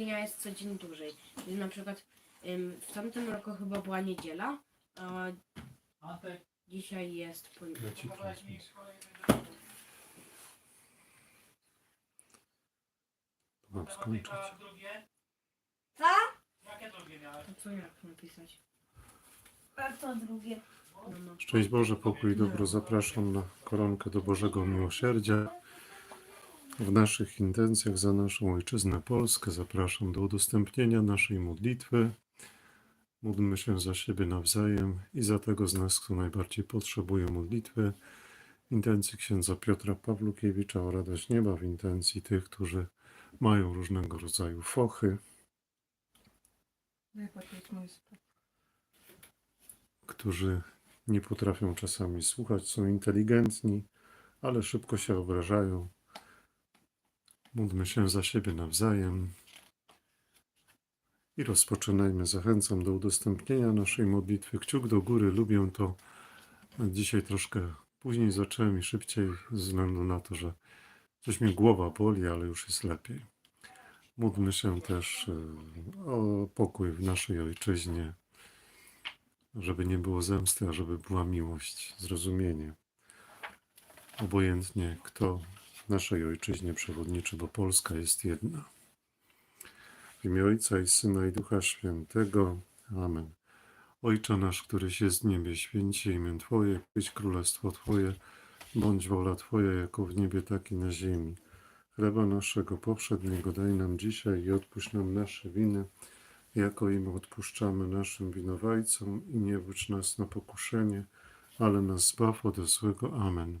Wigilia jest co dzień dłużej. Czyli na przykład ym, w tamtym roku chyba była niedziela, a dzisiaj jest poniedziałek. Leci transmisja. Mam skończyć. a drugie? Co? Jakie drugie miałeś? To co jak napisać? Co drugie? No, no. Szczęść Boże, pokój i dobro. Zapraszam na koronkę do Bożego Miłosierdzia. W naszych intencjach za naszą Ojczyznę Polskę zapraszam do udostępnienia naszej modlitwy. Módlmy się za siebie nawzajem i za tego z nas, kto najbardziej potrzebuje modlitwy. W intencji księdza Piotra Pawlukiewicza o radość nieba, w intencji tych, którzy mają różnego rodzaju fochy, którzy nie potrafią czasami słuchać, są inteligentni, ale szybko się obrażają. Módlmy się za siebie nawzajem i rozpoczynajmy. Zachęcam do udostępnienia naszej modlitwy. Kciuk do góry, lubię to. Dzisiaj troszkę później zacząłem i szybciej, ze względu na to, że coś mnie głowa boli, ale już jest lepiej. Módlmy się też e, o pokój w naszej ojczyźnie, żeby nie było zemsty, a żeby była miłość, zrozumienie. Obojętnie kto naszej ojczyźnie przewodniczy, bo Polska jest jedna. W imię Ojca i Syna i Ducha Świętego. Amen. Ojcze nasz, któryś jest w niebie, święci imię Twoje, przyjdź królestwo Twoje, bądź wola Twoja, jako w niebie, tak i na ziemi. Chleba naszego poprzedniego daj nam dzisiaj i odpuść nam nasze winy, jako im odpuszczamy naszym winowajcom i nie wódź nas na pokuszenie, ale nas zbaw ode złego. Amen.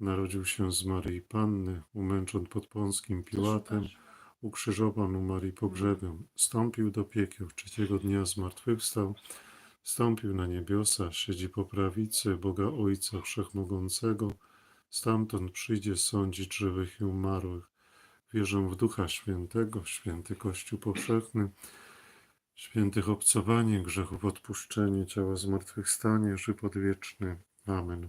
narodził się z Maryi Panny, umęczon pod Pąskim Piłatem, ukrzyżowan umarł i pogrzebion, stąpił do piekieł, trzeciego dnia zmartwychwstał, stąpił na niebiosa, siedzi po prawicy Boga Ojca Wszechmogącego, stamtąd przyjdzie sądzić żywych i umarłych. Wierzę w Ducha Świętego, święty Kościół powszechny, świętych obcowanie, grzechów odpuszczenie, ciała zmartwychwstanie, żywot wieczny. Amen.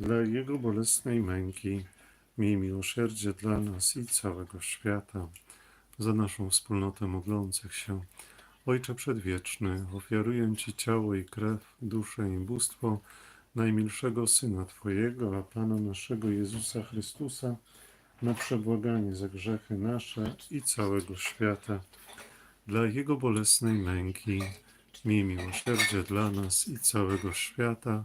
dla Jego bolesnej męki. Miej miłosierdzie dla nas i całego świata. Za naszą wspólnotę modlących się. Ojcze Przedwieczny, ofiaruję Ci ciało i krew, duszę i bóstwo najmilszego Syna Twojego, a Pana naszego Jezusa Chrystusa, na przebłaganie za grzechy nasze i całego świata. Dla Jego bolesnej męki, miej miłosierdzie dla nas i całego świata.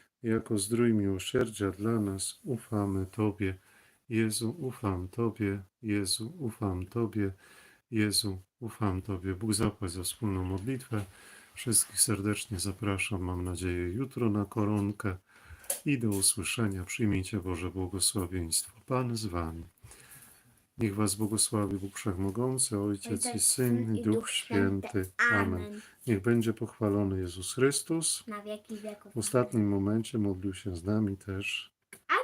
jako zdrój miłosierdzia dla nas, ufamy Tobie. Jezu, ufam Tobie, Jezu, ufam Tobie, Jezu, ufam Tobie. Bóg zapłać za wspólną modlitwę. Wszystkich serdecznie zapraszam, mam nadzieję, jutro na koronkę i do usłyszenia. Przyjmijcie Boże błogosławieństwo. Pan z Wami. Niech was błogosławi Bóg Wszechmogący, Ojciec i Syn i Duch Święty. Amen. Niech będzie pochwalony Jezus Chrystus. Na wieki wieków. W ostatnim momencie modlił się z nami też. Tak.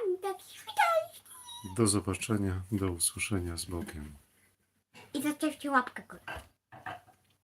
Do zobaczenia, do usłyszenia z Bogiem. I zostawcie łapkę. kurwa.